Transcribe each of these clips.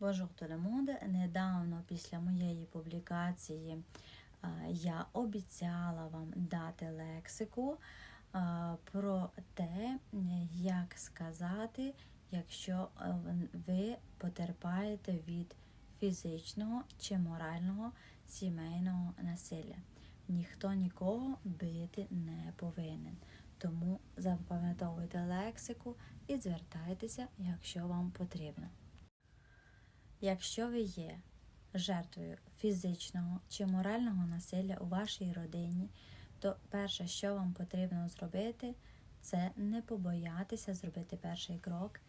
Bonjour tout. Недавно після моєї публікації я обіцяла вам дати лексику про те, як сказати, якщо ви потерпаєте від фізичного чи морального сімейного насилля. Ніхто нікого бити не повинен. Тому запам'ятовуйте лексику і звертайтеся, якщо вам потрібно. Якщо ви є жертвою фізичного чи морального насилля у вашій родині, то перше, що вам потрібно зробити, це не побоятися зробити перший крок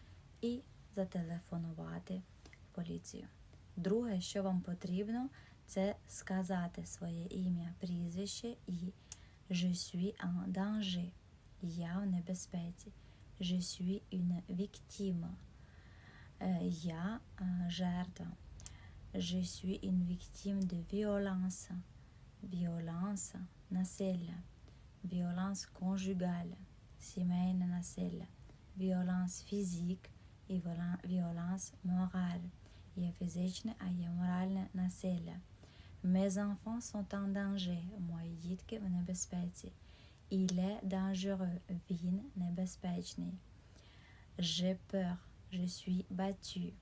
і зателефонувати в поліцію. Друге, що вам потрібно, це сказати своє ім'я, прізвище і Je suis en danger. Я в небезпеці. Je suis une victime. Е, Я е, жертва. Je suis une victime de violence. Violence – насилля. Violence conjugale – сімейне насилля. Violence physique і віола- violence morale – є фізичне, а є моральне насилля. Mes enfants sont en danger. Мої дітки в небезпеці. Il est dangereux. Він небезпечний. J'ai peur. Je suis battue.